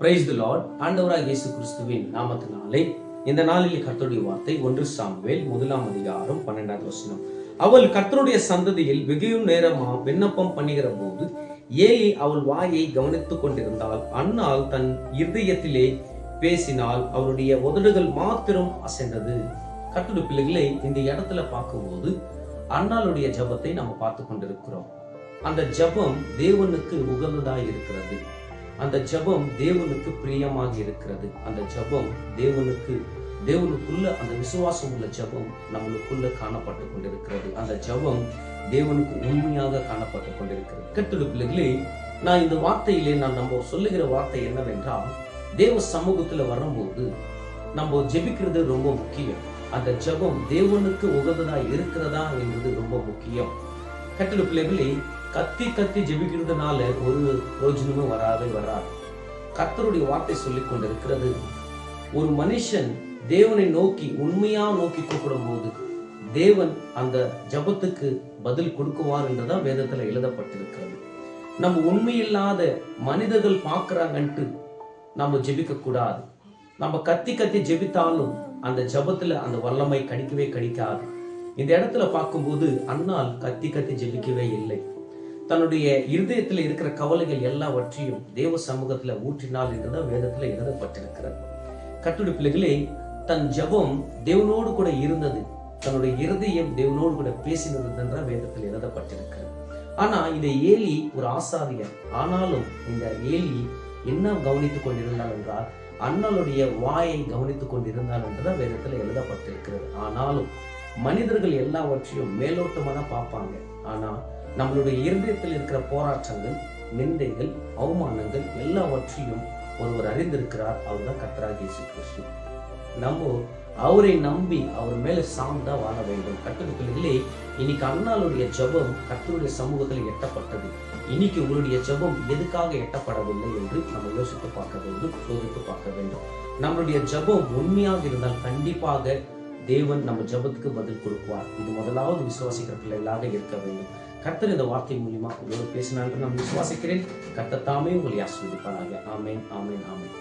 Praise the Lord ஆண்டவராக இயேசு கிறிஸ்துவின் நாமத்தினாலே இந்த நாளில் கர்த்தருடைய வார்த்தை ஒன்று சாமுவேல் முதலாம் அதிகாரம் பன்னெண்டாவது வசனம். அவள் கர்த்தருடைய சந்ததியில் வெகுயும் நேரமா விண்ணப்பம் பண்ணுகிற போது ஏலி அவள் வாயை கவனித்துக் கொண்டிருந்தால் அன்னாள் தன் இருதயத்திலே பேசினால் அவருடைய உதடுகள் மாத்திரம் அசைந்தது. கர்த்தருடைய பிள்ளைகளை இந்த இடத்துல பார்க்கும்போது அன்னாளுடைய ஜெபத்தை நம்ம பார்த்து கொண்டிருக்கிறோம். அந்த ஜெபம் தேவனுக்கு உகந்ததாக இருக்கிறது. அந்த ஜெபம் தேவனுக்கு பிரியமாக இருக்கிறது. அந்த ஜெபம் தேவனுக்கு தேவனுக்குள்ள அந்த விசுவாசம் உள்ள ஜெபம் நம்மளுக்குள்ள காணப்பட்டு கொண்டிருக்கிறது. அந்த ஜெபம் தேவனுக்கு உண்மையாக காணப்பட்டு கொண்டிருக்கிறது. கட்டுரை பிள்ளைகளே நான் இந்த வார்த்தையிலே நான் நம்ம சொல்லுகிற வார்த்தை என்னவென்றால் தேவ சமூகத்துல வரும்போது நம்ம ஜெபிக்கிறது ரொம்ப முக்கியம். அந்த ஜெபம் தேவனுக்கு உகந்ததா இருக்கிறதா என்பது ரொம்ப முக்கியம். கட்டுடு பிள்ளைகளே கத்தி கத்தி ஜெபிக்கிறதுனால ஒரு பிரயோஜனமும் வராது வராது. கத்தருடைய வார்த்தை சொல்லிக் கொண்டிருக்கிறது. ஒரு மனுஷன் தேவனை நோக்கி உண்மையா நோக்கி கூப்பிடும் போது தேவன் அந்த ஜபத்துக்கு பதில் கொடுக்குவார் என்றுதான் வேதத்துல எழுதப்பட்டிருக்கிறது. நம்ம உண்மையில்லாத மனிதர்கள் பார்க்குறாங்கன்ட்டு நம்ம ஜெபிக்க கூடாது நம்ம கத்தி கத்தி ஜெபித்தாலும் அந்த ஜபத்துல அந்த வல்லமை கணிக்கவே கடிக்காது. இந்த இடத்துல பார்க்கும்போது அண்ணால் கத்தி கத்தி ஜெபிக்கவே இல்லை. தன்னுடைய இருதயத்துல இருக்கிற கவலைகள் எல்லாவற்றையும் தேவ சமூகத்துல ஊற்றினால் என்றுதான் வேதத்துல எழுதப்பட்டிருக்கிறது. கட்டுரை பிள்ளைகளே தன் ஜெபம் தேவனோடு கூட இருந்தது. தன்னுடைய இருதயம் தேவனோடு கூட பேசினது என்ற வேதத்தில் எழுதப்பட்டிருக்கிறது. ஆனா இந்த ஏலி ஒரு ஆசாரியர். ஆனாலும் இந்த ஏலி என்ன கவனித்துக் கொண்டிருந்தாள் என்றால் அண்ணலுடைய வாயை கவனித்துக் கொண்டிருந்தாள் என்றுதான் வேதத்துல எழுதப்பட்டிருக்கிறது. ஆனாலும் மனிதர்கள் எல்லாவற்றையும் மேலோட்டமாக பார்ப்பாங்க. ஆனா நம்மளுடைய இருதயத்தில் இருக்கிற போராட்டங்கள் நிந்தைகள் அவமானங்கள் எல்லாவற்றையும் ஒருவர் அறிந்திருக்கிறார் அவர்தான் கத்தராக இயேசு கிறிஸ்து. நம்ம அவரை நம்பி அவர் மேல சார்ந்தா வாழ வேண்டும். கட்டுரைகளிலே இன்னைக்கு அண்ணாளுடைய ஜெபம் கத்தருடைய சமூகத்தில் எட்டப்பட்டது. இன்னைக்கு உங்களுடைய ஜெபம் எதுக்காக எட்டப்படவில்லை என்று நம்ம யோசித்து பார்க்க வேண்டும் சோதித்து பார்க்க வேண்டும். நம்மளுடைய ஜெபம் உண்மையாக இருந்தால் கண்டிப்பாக தேவன் நம்ம ஜெபத்துக்கு பதில் கொடுக்குவார் இது முதலாவது விசுவாசிக்கிற பிள்ளைகளாக இருக்க வேண்டும். கர்த்தர் இந்த வார்த்தை மூலியமா உங்களோடு பேசினார் நான் விசுவாசிக்கிறேன். கர்த்தத்தாமே உங்களை ஆஸ்வதிப்பாராக ஆமேன் ஆமேன் ஆமேன்.